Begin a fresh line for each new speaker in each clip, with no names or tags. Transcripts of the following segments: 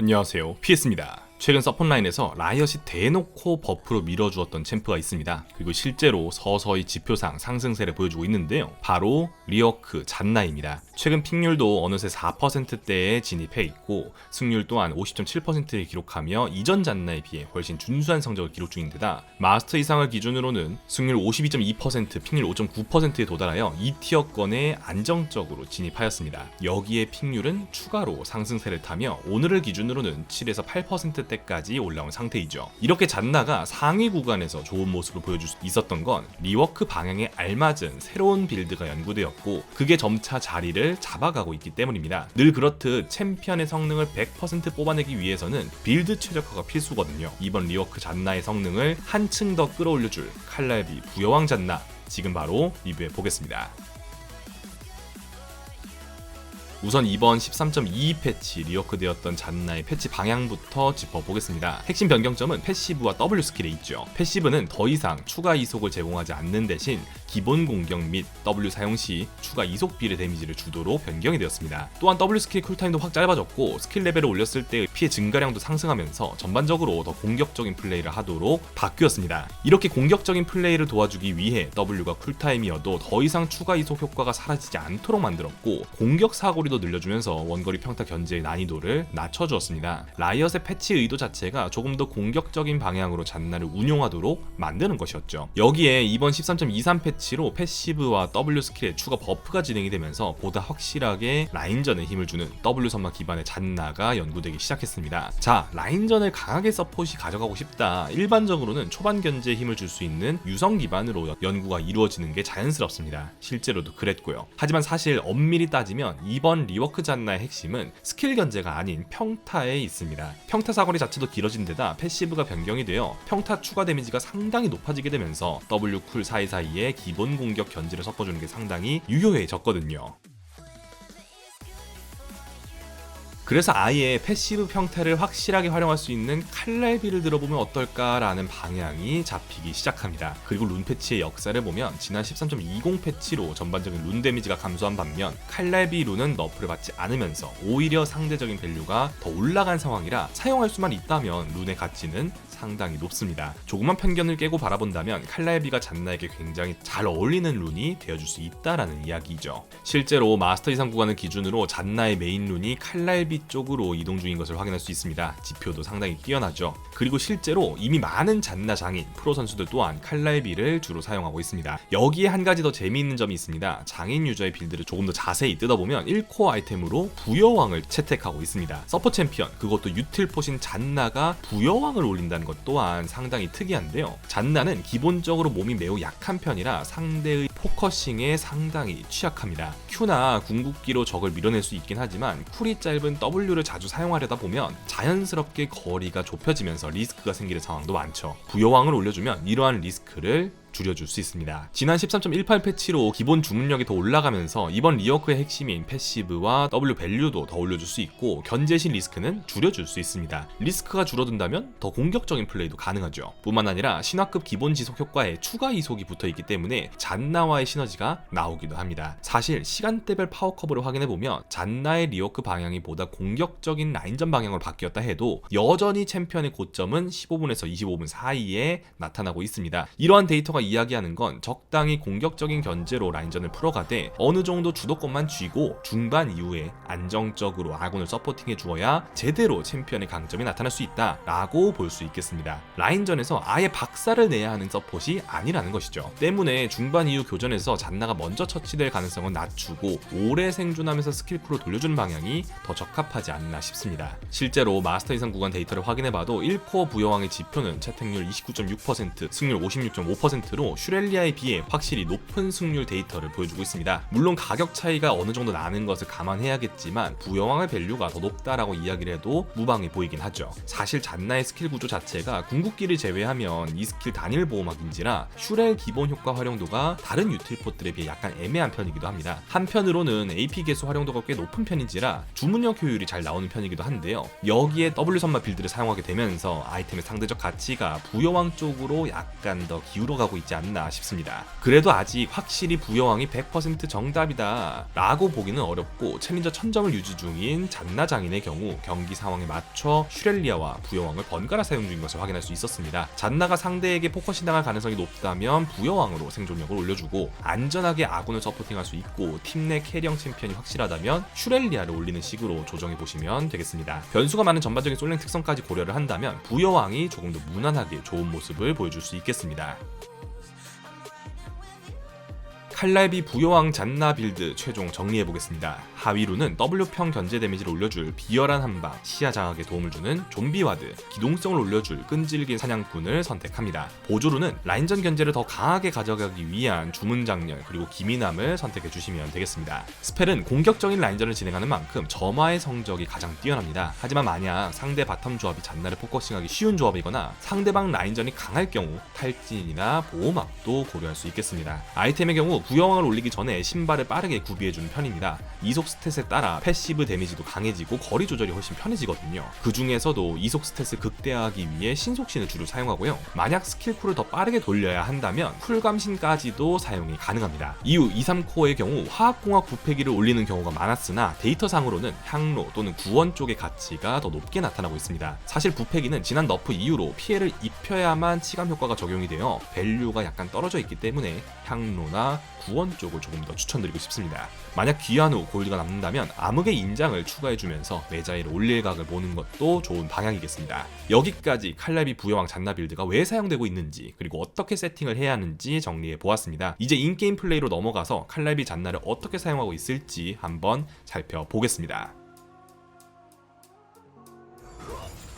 안녕하세요. 피했습니다. 최근 서폰라인에서 라이엇이 대놓고 버프로 밀어주었던 챔프가 있습니다. 그리고 실제로 서서히 지표상 상승세를 보여주고 있는데요. 바로 리어크 잔나입니다. 최근 픽률도 어느새 4%대에 진입해 있고 승률 또한 50.7%를 기록하며 이전 잔나에 비해 훨씬 준수한 성적을 기록 중인 데다 마스터 이상을 기준으로는 승률 52.2%, 픽률 5.9%에 도달하여 2티어권에 안정적으로 진입하였습니다. 여기에 픽률은 추가로 상승세를 타며 오늘을 기준으로는 7에서 8% 때까지 올라온 상태이죠. 이렇게 잔나가 상위 구간에서 좋은 모습을 보여줄 수 있었던 건 리워크 방향에 알맞은 새로운 빌드가 연구되었고 그게 점차 자리를 잡아가고 있기 때문입니다. 늘 그렇듯 챔피언의 성능을 100% 뽑아내기 위해서는 빌드 최적화가 필수거든요. 이번 리워크 잔나의 성능을 한층 더 끌어올려줄 칼날비 부여왕 잔나 지금 바로 리뷰해 보겠습니다. 우선 이번 13.22 패치 리워크되었던 잔나의 패치 방향부터 짚어보겠습니다. 핵심 변경점은 패시브와 W 스킬에 있죠. 패시브는 더 이상 추가 이속을 제공하지 않는 대신 기본 공격 및 W 사용 시 추가 이속 비례 데미지를 주도록 변경이 되었습니다. 또한 W 스킬 쿨타임도 확 짧아졌고 스킬 레벨을 올렸을 때 피해 증가량도 상승하면서 전반적으로 더 공격적인 플레이를 하도록 바뀌었습니다. 이렇게 공격적인 플레이를 도와주기 위해 W가 쿨타임이어도 더 이상 추가 이속 효과가 사라지지 않도록 만들었고 공격 사거리도 늘려주면서 원거리 평타 견제의 난이도를 낮춰주었습니다. 라이엇의 패치 의도 자체가 조금 더 공격적인 방향으로 잔나를 운용하도록 만드는 것이었죠. 여기에 이번 13.23 패치 로 패시브와 W 스킬의 추가 버프가 진행이 되면서 보다 확실하게 라인전에 힘을 주는 W 선마 기반의 잔나가 연구되기 시작했습니다. 자, 라인전을 강하게 서폿이 가져가고 싶다. 일반적으로는 초반 견제에 힘을 줄 수 있는 유성 기반으로 연구가 이루어지는 게 자연스럽습니다. 실제로도 그랬고요. 하지만 사실 엄밀히 따지면 이번 리워크 잔나의 핵심은 스킬 견제가 아닌 평타에 있습니다. 평타 사거리 자체도 길어진 데다 패시브가 변경이 되어 평타 추가 데미지가 상당히 높아지게 되면서 W 쿨 사이사이에 기본 공격 견제를 섞어주는 게 상당히 유효해졌거든요. 그래서 아예 패시브 평타를 확실하게 활용할 수 있는 칼날비를 들어보면 어떨까라는 방향이 잡히기 시작합니다. 그리고 룬 패치의 역사를 보면 지난 13.20 패치로 전반적인 룬 데미지가 감소한 반면 칼날비 룬은 너프를 받지 않으면서 오히려 상대적인 밸류가 더 올라간 상황이라 사용할 수만 있다면 룬의 가치는 상당히 높습니다. 조그만 편견을 깨고 바라본다면 칼날비가 잔나에게 굉장히 잘 어울리는 룬이 되어줄 수 있다라는 이야기죠. 실제로 마스터 이상 구간을 기준으로 잔나의 메인 룬이 칼날비 쪽으로 이동 중인 것을 확인할 수 있습니다. 지표도 상당히 뛰어나죠. 그리고 실제로 이미 많은 잔나 장인 프로 선수들 또한 칼날비를 주로 사용하고 있습니다. 여기에 한 가지 더 재미있는 점이 있습니다. 장인 유저의 빌드를 조금 더 자세히 뜯어보면 1코어 아이템으로 부여왕을 채택하고 있습니다. 서포 챔피언 그것도 유틸 포신 잔나가 부여왕을 올린다는 것 또한 상당히 특이한데요. 잔나는 기본적으로 몸이 매우 약한 편이라 상대의 포커싱에 상당히 취약합니다. Q나 궁극기로 적을 밀어낼 수 있긴 하지만 쿨이 짧은 W를 자주 사용하려다 보면 자연스럽게 거리가 좁혀지면서 리스크가 생기는 상황도 많죠. 부여왕을 올려주면 이러한 리스크를 줄여줄 수 있습니다. 지난 13.18 패치로 기본 주문력이 더 올라가면서 이번 리어크의 핵심인 패시브와 W 밸류도 더 올려줄 수 있고 견제신 리스크는 줄여줄 수 있습니다. 리스크가 줄어든다면 더 공격적인 플레이도 가능하죠. 뿐만 아니라 신화급 기본 지속 효과에 추가 이속이 붙어 있기 때문에 잔나와의 시너지가 나오기도 합니다. 사실 시간대별 파워커브를 확인해 보면 잔나의 리어크 방향이 보다 공격적인 라인전 방향으로 바뀌었다 해도 여전히 챔피언의 고점은 15분에서 25분 사이에 나타나고 있습니다. 이러한 데이터가 이야기하는 건 적당히 공격적인 견제로 라인전을 풀어가되 어느 정도 주도권만 쥐고 중반 이후에 안정적으로 아군을 서포팅해 주어야 제대로 챔피언의 강점이 나타날 수 있다라고 볼 수 있겠습니다. 라인전에서 아예 박살을 내야 하는 서폿이 아니라는 것이죠. 때문에 중반 이후 교전에서 잔나가 먼저 처치될 가능성은 낮추고 오래 생존하면서 스킬크로 돌려주는 방향이 더 적합하지 않나 싶습니다. 실제로 마스터 이상 구간 데이터를 확인해봐도 1코어 부여왕의 지표는 채택률 29.6%, 승률 56.5%로 슈렐리아에 비해 확실히 높은 승률 데이터를 보여주고 있습니다. 물론 가격 차이가 어느 정도 나는 것을 감안해야겠지만 부여왕의 밸류가 더 높다라고 이야기를 해도 무방해 보이긴 하죠. 사실 잔나의 스킬 구조 자체가 궁극기를 제외하면 이 스킬 단일 보호막인지라 슈렐 기본 효과 활용도가 다른 유틸포들에 비해 약간 애매한 편이기도 합니다. 한편으로는 AP 개수 활용도가 꽤 높은 편인지라 주문력 효율이 잘 나오는 편이기도 한데요. 여기에 W 선마 빌드를 사용하게 되면서 아이템의 상대적 가치가 부여왕 쪽으로 약간 더 기울어가고 있지 않나 싶습니다. 그래도 아직 확실히 부여왕이 100% 정답이다 라고 보기는 어렵고 챌린저 1000점을 유지 중인 잔나 장인의 경우 경기 상황에 맞춰 슈렐리아와 부여왕을 번갈아 사용 중인 것을 확인할 수 있었습니다. 잔나가 상대에게 포커싱 당할 가능성이 높다면 부여왕으로 생존력을 올려주고 안전하게 아군을 서포팅할 수 있고 팀 내 캐리형 챔피언이 확실하다면 슈렐리아를 올리는 식으로 조정해 보시면 되겠습니다. 변수가 많은 전반적인 솔랭 특성까지 고려를 한다면 부여왕이 조금 더 무난하게 좋은 모습을 보여줄 수 있겠습니다. 칼날비 부여왕 잔나 빌드 최종 정리해보겠습니다. 하위로는 W평 견제 데미지를 올려줄 비열한 한방, 시야 장악에 도움을 주는 좀비 와드, 기동성을 올려줄 끈질긴 사냥꾼을 선택합니다. 보조로는 라인전 견제를 더 강하게 가져가기 위한 주문 장렬 그리고 기민함을 선택해 주시면 되겠습니다. 스펠은 공격적인 라인전을 진행하는 만큼 점화의 성적이 가장 뛰어납니다. 하지만 만약 상대 바텀 조합이 잔나를 포커싱하기 쉬운 조합이거나 상대방 라인전이 강할 경우 탈진이나 보호막도 고려할 수 있겠습니다. 아이템의 경우 부여왕을 올리기 전에 신발을 빠르게 구비해주는 편입니다. 이속 스탯에 따라 패시브 데미지도 강해지고 거리 조절이 훨씬 편해지거든요. 그 중에서도 이속 스탯을 극대화하기 위해 신속신을 주로 사용하고요. 만약 스킬풀을 더 빠르게 돌려야 한다면 쿨감신까지도 사용이 가능합니다. 이후 2, 3코어의 경우 화학공학 부패기를 올리는 경우가 많았으나 데이터상으로는 향로 또는 구원 쪽의 가치가 더 높게 나타나고 있습니다. 사실 부패기는 지난 너프 이후로 피해를 입혀야만 치감 효과가 적용이 되어 밸류가 약간 떨어져 있기 때문에 향로나 구원 쪽을 조금 더 추천드리고 싶습니다. 만약 귀한 후 골드가 남는다면 암흑의 인장을 추가해주면서 매자이를 올릴 각을 보는 것도 좋은 방향이겠습니다. 여기까지 칼날비 부여왕 잔나 빌드가 왜 사용되고 있는지 그리고 어떻게 세팅을 해야 하는지 정리해 보았습니다. 이제 인게임 플레이로 넘어가서 칼날비 잔나를 어떻게 사용하고 있을지 한번 살펴보겠습니다.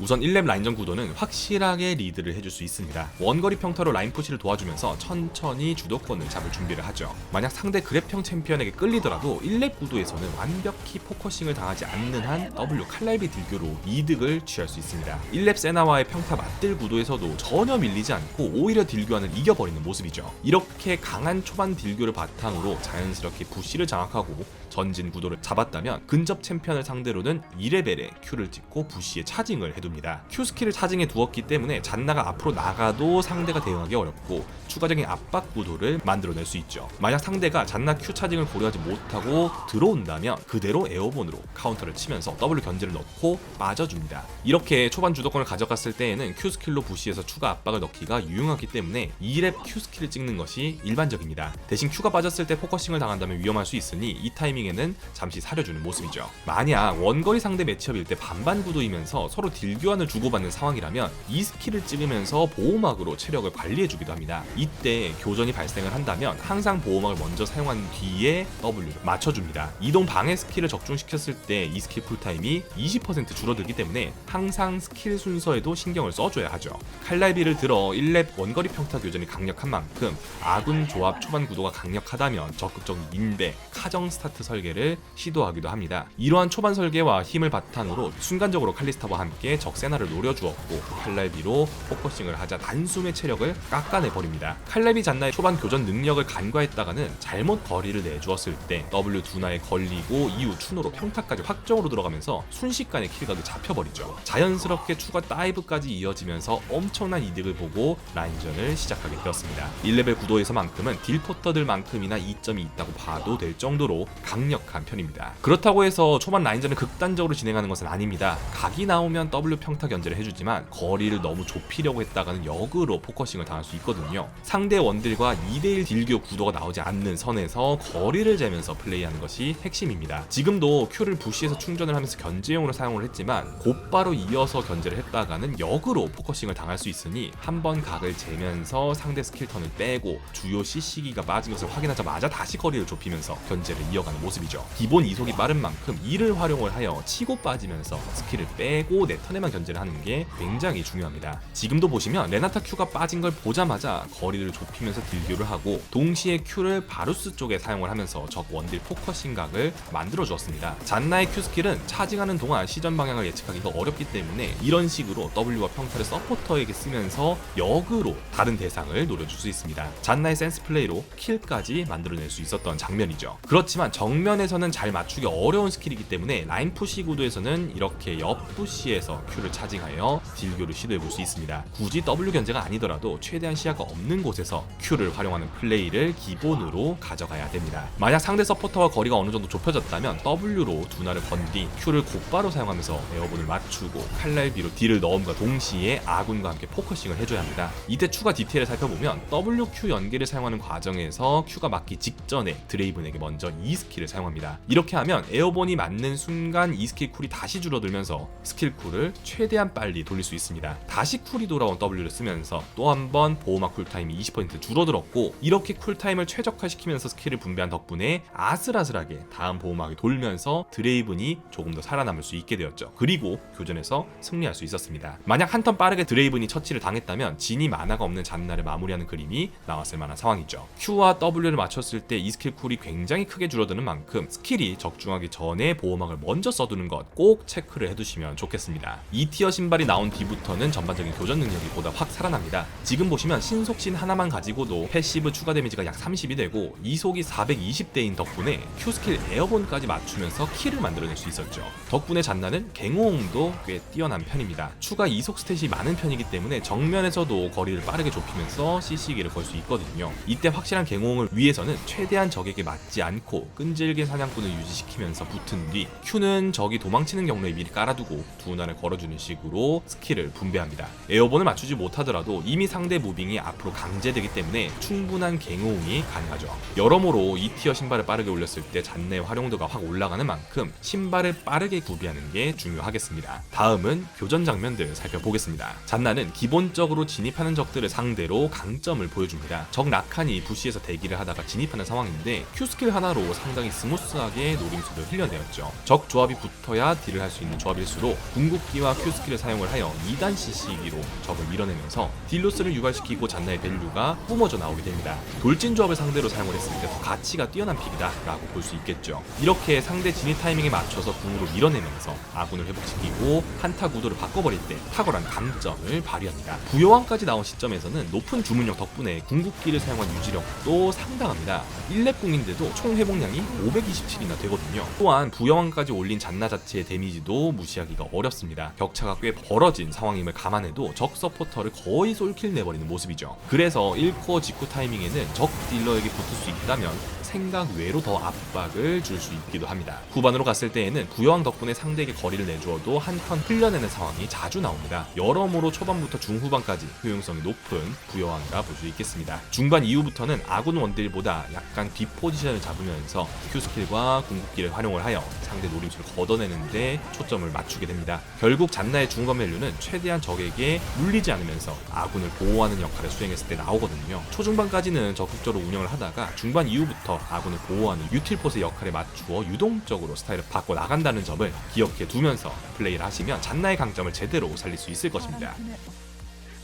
우선 1렙 라인전 구도는 확실하게 리드를 해줄 수 있습니다. 원거리 평타로 라인 푸시를 도와주면서 천천히 주도권을 잡을 준비를 하죠. 만약 상대 그랩형 챔피언에게 끌리더라도 1렙 구도에서는 완벽히 포커싱을 당하지 않는 한 W 칼날비 딜교로 이득을 취할 수 있습니다. 1렙 세나와의 평타 맞들 구도에서도 전혀 밀리지 않고 오히려 딜교환을 이겨버리는 모습이죠. 이렇게 강한 초반 딜교를 바탕으로 자연스럽게 부시를 장악하고 전진 구도를 잡았다면 근접 챔피언을 상대로는 2레벨의 Q를 찍고 부시에 차징을 해 둡니다. Q 스킬을 차징해 두었기 때문에 잔나가 앞으로 나가도 상대가 대응하기 어렵고 추가적인 압박 구도를 만들어낼 수 있죠. 만약 상대가 잔나 Q 차징을 고려하지 못하고 들어온다면 그대로 에어본으로 카운터를 치면서 W 견제를 넣고 빠져줍니다. 이렇게 초반 주도권을 가져갔을 때에는 Q 스킬로 부시에서 추가 압박을 넣기가 유용하기 때문에 2렙 Q 스킬을 찍는 것이 일반적입니다. 대신 Q가 빠졌을 때 포커싱을 당한다면 위험할 수 있으니 이 타이밍 타이밍에는 잠시 사려주는 모습이죠. 만약 원거리 상대 매치업일 때 반반 구도이면서 서로 딜 교환을 주고받는 상황이라면 이 스킬을 찍으면서 보호막으로 체력을 관리해주기도 합니다. 이때 교전이 발생을 한다면 항상 보호막을 먼저 사용한 뒤에 W를 맞춰줍니다. 이동 방해 스킬을 적중시켰을 때 이 스킬 쿨타임이 20% 줄어들기 때문에 항상 스킬 순서에도 신경을 써줘야 하죠. 칼날비를 들어 1렙 원거리 평타 교전이 강력한 만큼 아군 조합 초반 구도가 강력하다면 적극적인 인베, 카정 스타트 설 설계를 시도하기도 합니다. 이러한 초반 설계와 힘을 바탕으로 순간적으로 칼리스타와 함께 적세나를 노려주었고 칼날비로 포커싱을 하자 단숨의 체력을 깎아내 버립니다. 칼날비 잔나의 초반 교전 능력을 간과했다가는 잘못 거리를 내주었을 때 W 두나에 걸리고 이후 추노로 평타까지 확정으로 들어가면서 순식간에 킬각이 잡혀버리죠. 자연스럽게 추가 다이브까지 이어지면서 엄청난 이득을 보고 라인전을 시작하게 되었습니다. 1레벨 구도에서만큼은 딜포터들만큼이나 이점이 있다고 봐도 될 정도로 강력한 편입니다. 그렇다고 해서 초반 라인전을 극단적으로 진행하는 것은 아닙니다. 각이 나오면 W 평타 견제를 해주지만 거리를 너무 좁히려고 했다가는 역으로 포커싱을 당할 수 있거든요. 상대 원딜과 2대1 딜교 구도가 나오지 않는 선에서 거리를 재면서 플레이하는 것이 핵심입니다. 지금도 Q를 부시에서 충전을 하면서 견제용으로 사용을 했지만 곧바로 이어서 견제를 했다가는 역으로 포커싱을 당할 수 있으니 한 번 각을 재면서 상대 스킬 턴을 빼고 주요 CC기가 빠진 것을 확인하자마자 다시 거리를 좁히면서 견제를 이어가는 모습이죠. 기본 이속이 빠른 만큼 이를 활용을 하여 치고 빠지면서 스킬을 빼고 내 턴에만 견제를 하는 게 굉장히 중요합니다. 지금도 보시면 레나타 Q가 빠진 걸 보자마자 거리를 좁히면서 딜교를 하고 동시에 Q를 바루스 쪽에 사용을 하면서 적 원딜 포커싱 각을 만들어 주었습니다. 잔나의 Q 스킬은 차징하는 동안 시전 방향을 예측하기가 어렵기 때문에 이런 식으로 W와 평타를 서포터에게 쓰면서 역으로 다른 대상을 노려줄 수 있습니다. 잔나의 센스 플레이로 킬까지 만들어낼 수 있었던 장면이죠. 그렇지만 정 정면에서는 잘 맞추기 어려운 스킬이기 때문에 라인 푸시 구도에서는 이렇게 옆 푸시에서 Q를 차징하여 딜교를 시도해볼 수 있습니다. 굳이 W 견제가 아니더라도 최대한 시야가 없는 곳에서 Q를 활용하는 플레이를 기본으로 가져가야 됩니다. 만약 상대 서포터와 거리가 어느 정도 좁혀졌다면 W로 두나를 건 뒤 Q를 곧바로 사용하면서 에어본을 맞추고 칼날비로 딜을 넣음과 동시에 아군과 함께 포커싱을 해줘야 합니다. 이때 추가 디테일을 살펴보면 WQ 연계를 사용하는 과정에서 Q가 맞기 직전에 드레이븐에게 먼저 이 스킬을 사용합니다. 이렇게 하면 에어본이 맞는 순간 이 스킬 쿨이 다시 줄어들면서 스킬 쿨을 최대한 빨리 돌릴 수 있습니다. 다시 쿨이 돌아온 W를 쓰면서 또 한 번 보호막 쿨타임이 20% 줄어들었고 이렇게 쿨타임을 최적화시키면서 스킬을 분배한 덕분에 아슬아슬하게 다음 보호막이 돌면서 드레이븐이 조금 더 살아남을 수 있게 되었죠. 그리고 교전에서 승리할 수 있었습니다. 만약 한 턴 빠르게 드레이븐이 처치를 당했다면 진이 만화가 없는 잔나를 마무리하는 그림이 나왔을 만한 상황이죠. Q와 W를 맞췄을 때 이 스킬 쿨이 굉장히 크게 줄어드는 만큼 스킬이 적중하기 전에 보호막을 먼저 써두는 것 꼭 체크를 해두시면 좋겠습니다. 2티어 신발이 나온 뒤부터는 전반적인 교전 능력이 보다 확 살아납니다. 지금 보시면 신속신 하나만 가지고도 패시브 추가 데미지가 약 30이 되고 이속이 420대인 덕분에 Q 스킬 에어본까지 맞추면서 킬을 만들어낼 수 있었죠. 덕분에 잔나는 갱호응도 꽤 뛰어난 편입니다. 추가 이속 스탯이 많은 편이기 때문에 정면에서도 거리를 빠르게 좁히면서 CC기를 걸 수 있거든요. 이때 확실한 갱호응을 위해서는 최대한 적에게 맞지 않고 끈질긴 사냥꾼을 유지시키면서 붙은 뒤 Q는 적이 도망치는 경로에 미리 깔아두고 두난을 걸어 주는 식으로 스킬을 분배합니다. 에어본을 맞추지 못하더라도 이미 상대 무빙이 앞으로 강제되기 때문에 충분한 갱호응이 가능하죠. 여러모로 2티어 신발을 빠르게 올렸을 때 잔내의 활용도가 확 올라가는 만큼 신발을 빠르게 구비하는 게 중요하겠습니다. 다음은 교전 장면들 살펴보겠습니다. 잔나는 기본적으로 진입하는 적들을 상대로 강점을 보여줍니다. 적 라칸이 부시에서 대기를 하다가 진입하는 상황인데 Q 스킬 하나로 상당히 스무스하게 노림수를 흘려내었죠. 적 조합이 붙어야 딜을 할 수 있는 조합일수록 궁극기와 Q 스킬을 사용을 하여 2단 CC기로 적을 밀어내면서 딜로스를 유발시키고 잔나의 밸류가 뿜어져 나오게 됩니다. 돌진 조합을 상대로 사용을 했을 때 더 가치가 뛰어난 픽이다 라고 볼 수 있겠죠. 이렇게 상대 진입 타이밍에 맞춰서 궁으로 밀어내면서 아군을 회복시키고 한타 구도를 바꿔버릴 때 탁월한 강점을 발휘합니다. 부여왕까지 나온 시점에서는 높은 주문력 덕분에 궁극기를 사용한 유지력도 상당합니다. 1렙 궁인데도 총 회복량이 527이나 되거든요. 또한 부여왕까지 올린 잔나 자체의 데미지도 무시하기가 어렵습니다. 격차가 꽤 벌어진 상황임을 감안해도 적 서포터를 거의 솔킬 내버리는 모습이죠. 그래서 1코어 직후 타이밍에는 적 딜러에게 붙을 수 있다면 생각 외로 더 압박을 줄 수 있기도 합니다. 후반으로 갔을 때에는 부여왕 덕분에 상대에게 거리를 내주어도 한턴 흘려내는 상황이 자주 나옵니다. 여러모로 초반부터 중후반까지 효용성이 높은 부여왕이라 볼 수 있겠습니다. 중반 이후부터는 아군 원딜보다 약간 뒷 포지션을 잡으면서 Q 스킬과 궁극기를 활용을 하여 상대 노림수를 걷어내는데 초점을 맞추게 됩니다. 결국 잔나의 중간 밸류는 최대한 적에게 물리지 않으면서 아군을 보호하는 역할을 수행했을 때 나오거든요. 초중반까지는 적극적으로 운영을 하다가 중반 이후부터 아군을 보호하는 유틸포스의 역할에 맞추어 유동적으로 스타일을 바꿔 나간다는 점을 기억해 두면서 플레이를 하시면 잔나의 강점을 제대로 살릴 수 있을 것입니다.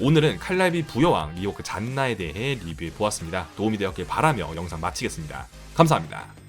오늘은 칼날비 부여왕 리오크 잔나에 대해 리뷰해 보았습니다. 도움이 되었길 바라며 영상 마치겠습니다. 감사합니다.